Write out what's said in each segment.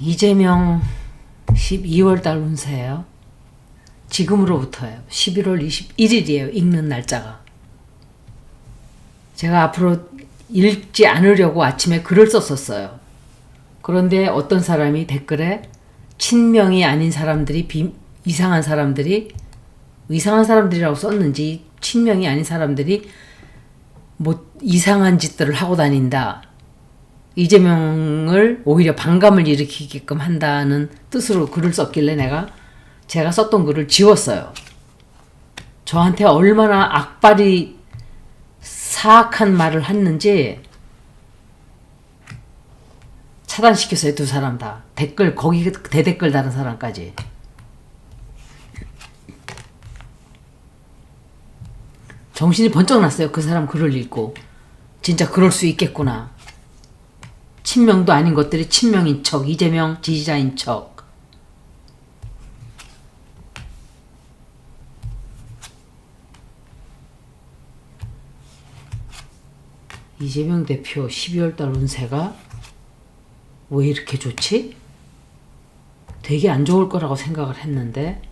이재명 12월 달 운세예요. 지금으로부터예요. 11월 21일이에요. 읽는 날짜가. 제가 앞으로 읽지 않으려고 아침에 글을 썼었어요. 그런데 어떤 사람이 댓글에 친명이 아닌 사람들이 비, 이상한 사람들이 이상한 사람들이라고 썼는지 친명이 아닌 사람들이 뭐 이상한 짓들을 하고 다닌다. 이재명을 오히려 반감을 일으키게끔 한다는 뜻으로 글을 썼길래 내가 제가 썼던 글을 지웠어요. 저한테 얼마나 악발이 사악한 말을 했는지 차단시켰어요 두 사람 다. 댓글 거기 대댓글 다른 사람까지. 정신이 번쩍 났어요. 그 사람 글을 읽고. 진짜 그럴 수 있겠구나 친명도 아닌 것들이 친명인 척 이재명 지지자인 척 이재명 대표 12월 달 운세가 왜 이렇게 좋지? 되게 안 좋을 거라고 생각을 했는데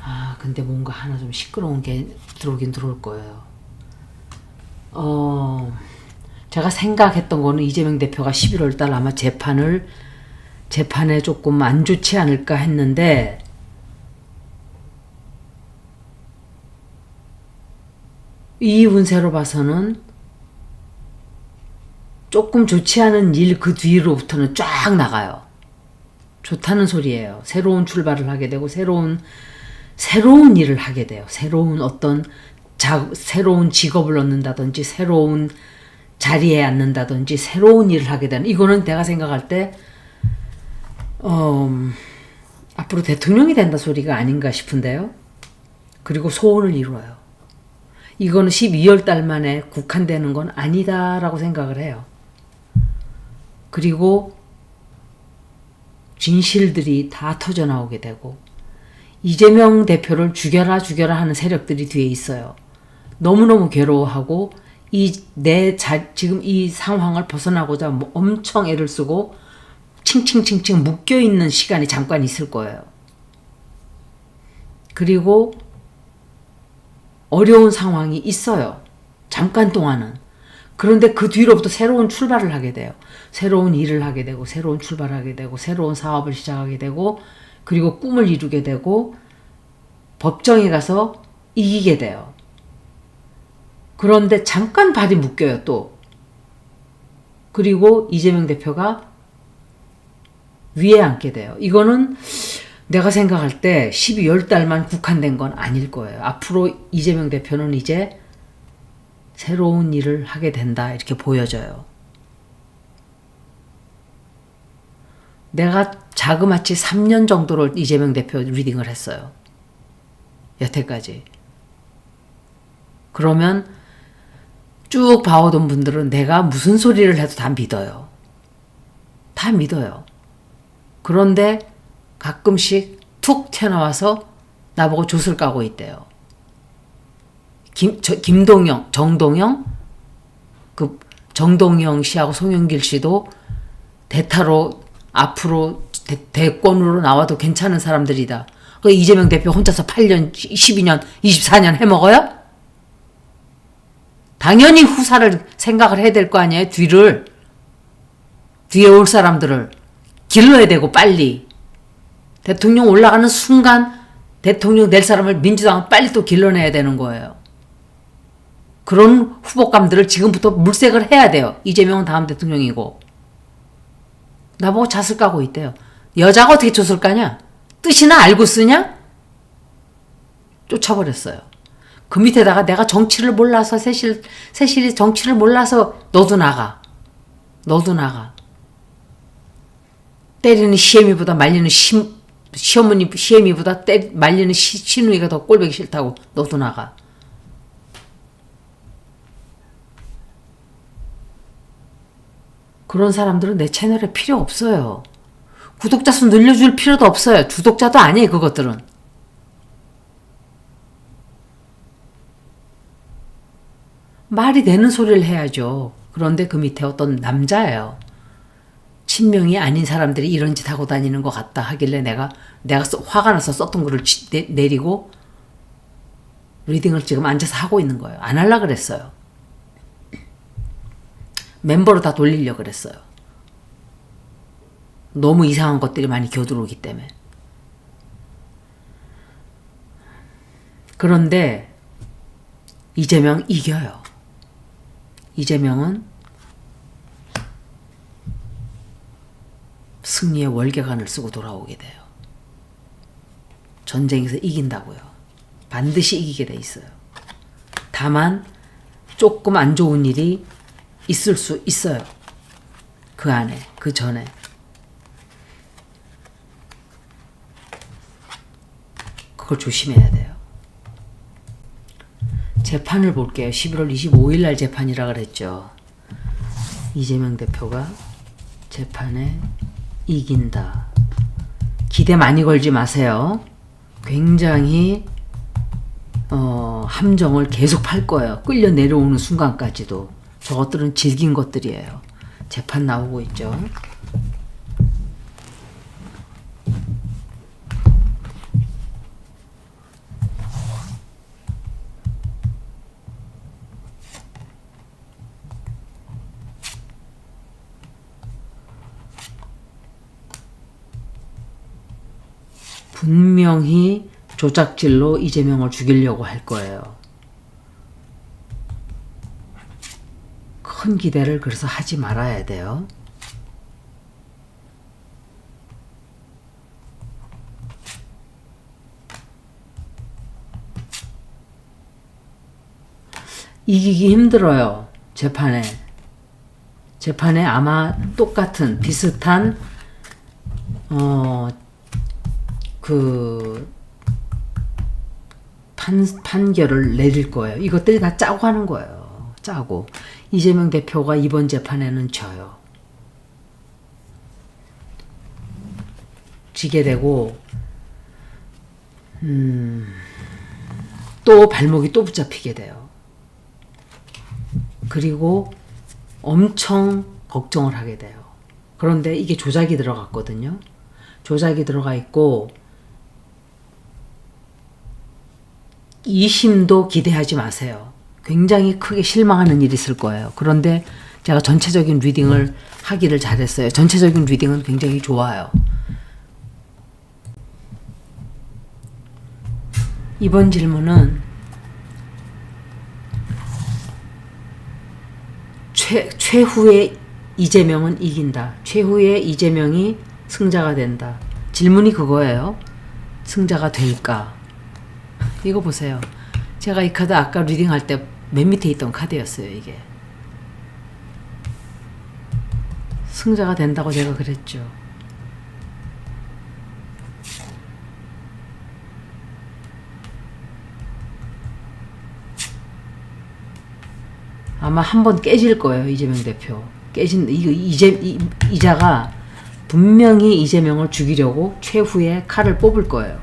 아 근데 뭔가 하나 좀 시끄러운 게 들어오긴 들어올 거예요. 어 제가 생각했던 거는 이재명 대표가 11월 달 아마 재판을 재판에 조금 안 좋지 않을까 했는데 이 운세로 봐서는 조금 좋지 않은 일 그 뒤로부터는 쫙 나가요. 좋다는 소리예요. 새로운 출발을 하게 되고 새로운 새로운 일을 하게 돼요. 새로운 어떤 자, 새로운 직업을 얻는다든지 새로운 자리에 앉는다든지 새로운 일을 하게 되는 이거는 내가 생각할 때 어, 앞으로 대통령이 된다 소리가 아닌가 싶은데요. 그리고 소원을 이루어요. 이거는 12월 달 만에 국한되는 건 아니다라고 생각을 해요. 그리고 진실들이 다 터져 나오게 되고 이재명 대표를 죽여라 죽여라 하는 세력들이 뒤에 있어요. 너무너무 괴로워하고 이내 지금 이 상황을 벗어나고자 뭐 엄청 애를 쓰고 칭칭칭칭 묶여 있는 시간이 잠깐 있을 거예요. 그리고 어려운 상황이 있어요. 잠깐 동안은. 그런데 그 뒤로부터 새로운 출발을 하게 돼요. 새로운 일을 하게 되고, 새로운 출발을 하게 되고, 새로운 사업을 시작하게 되고, 그리고 꿈을 이루게 되고, 법정에 가서 이기게 돼요. 그런데 잠깐 발이 묶여요, 또. 그리고 이재명 대표가 위에 앉게 돼요. 이거는 내가 생각할 때 12월 달만 국한된 건 아닐 거예요. 앞으로 이재명 대표는 이제 새로운 일을 하게 된다. 이렇게 보여져요. 내가 자그마치 3년 정도를 이재명 대표 리딩을 했어요. 여태까지. 그러면 쭉 봐오던 분들은 내가 무슨 소리를 해도 다 믿어요. 다 믿어요. 그런데 가끔씩 툭 튀어나와서 나보고 조 까고 있대요. 김, 저, 김동영, 정동영, 그 정동영 씨하고 송영길 씨도 대타로 앞으로 대, 권으로 나와도 괜찮은 사람들이다. 그 이재명 대표 혼자서 8년, 12년, 24년 해먹어요? 당연히 후사를 생각을 해야 될 거 아니에요? 뒤를. 뒤에 올 사람들을 길러야 되고 빨리. 대통령 올라가는 순간 대통령 될 사람을 민주당은 빨리 또 길러내야 되는 거예요. 그런 후보감들을 지금부터 물색을 해야 돼요. 이재명은 다음 대통령이고. 나보고 잣을 까고 있대요. 여자가 어떻게 젖을 까냐? 뜻이나 알고 쓰냐? 쫓아버렸어요. 그 밑에다가 내가 정치를 몰라서 세실, 세실이 정치를 몰라서 너도 나가. 너도 나가. 때리는 시애미보다 말리는 시, 시어머니 시애미보다 때, 말리는 시, 시누이가 더 꼴보기 싫다고 너도 나가. 그런 사람들은 내 채널에 필요 없어요. 구독자 수 늘려줄 필요도 없어요. 주독자도 아니에요, 그것들은. 말이 되는 소리를 해야죠. 그런데 그 밑에 어떤 남자예요. 친명이 아닌 사람들이 이런 짓 하고 다니는 것 같다 하길래 내가 내가 써- 화가 나서 썼던 글을 치- 내, 내리고 리딩을 지금 앉아서 하고 있는 거예요. 안 할라 그랬어요. 멤버로 다 돌리려 그랬어요. 너무 이상한 것들이 많이 겨들어오기 때문에. 그런데 이재명 이겨요. 이재명은 승리의 월계관을 쓰고 돌아오게 돼요. 전쟁에서 이긴다고요. 반드시 이기게 돼 있어요. 다만 조금 안 좋은 일이 있을 수 있어요. 그 안에, 그 전에. 그걸 조심해야 돼요. 재판을 볼게요. 11월 25일 날 재판이라 그랬죠. 이재명 대표가 재판에 이긴다. 기대 많이 걸지 마세요. 굉장히 어, 함정을 계속 팔 거예요. 끌려 내려오는 순간까지도. 저것들은 질긴 것들이에요. 재판 나오고 있죠. 분명히 조작질로 이재명을 죽이려고 할 거예요. 큰 기대를 그래서 하지 말아야 돼요. 이기기 힘들어요. 재판에. 재판에 아마 똑같은 비슷한 어, 그 판, 판결을 내릴 거예요. 이것들이 다 짜고 하는 거예요. 짜고. 이재명 대표가 이번 재판에는 져요. 지게 되고, 음, 또 발목이 또 붙잡히게 돼요. 그리고 엄청 걱정을 하게 돼요. 그런데 이게 조작이 들어갔거든요. 조작이 들어가 있고, 이심도 기대하지 마세요. 굉장히 크게 실망하는 일이 있을 거예요. 그런데 제가 전체적인 리딩을 하기를 잘했어요. 전체적인 리딩은 굉장히 좋아요. 이번 질문은 최, 최후의 이재명은 이긴다. 최후의 이재명이 승자가 된다. 질문이 그거예요. 승자가 될까? 이거 보세요. 제가 이 카드 아까 리딩할 때 맨 밑에 있던 카드였어요, 이게. 승자가 된다고 제가 그랬죠. 아마 한 번 깨질 거예요, 이재명 대표. 깨진, 이거 이재, 이, 이자가 분명히 이재명을 죽이려고 최후의 칼을 뽑을 거예요.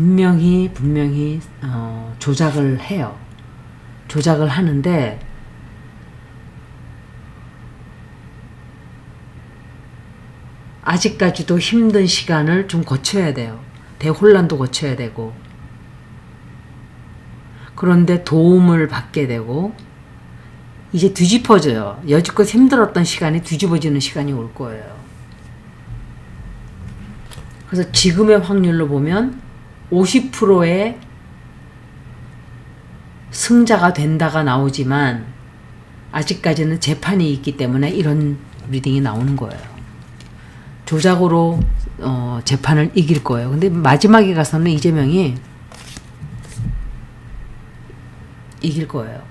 분명히 분명히 어, 조작을 해요. 조작을 하는데 아직까지도 힘든 시간을 좀 거쳐야 돼요. 대혼란도 거쳐야 되고 그런데 도움을 받게 되고 이제 뒤집어져요. 여지껏 힘들었던 시간이 뒤집어지는 시간이 올 거예요. 그래서 지금의 확률로 보면 50%의 승자가 된다가 나오지만 아직까지는 재판이 있기 때문에 이런 리딩이 나오는 거예요. 조작으로 어, 재판을 이길 거예요. 근데 마지막에 가서는 이재명이 이길 거예요.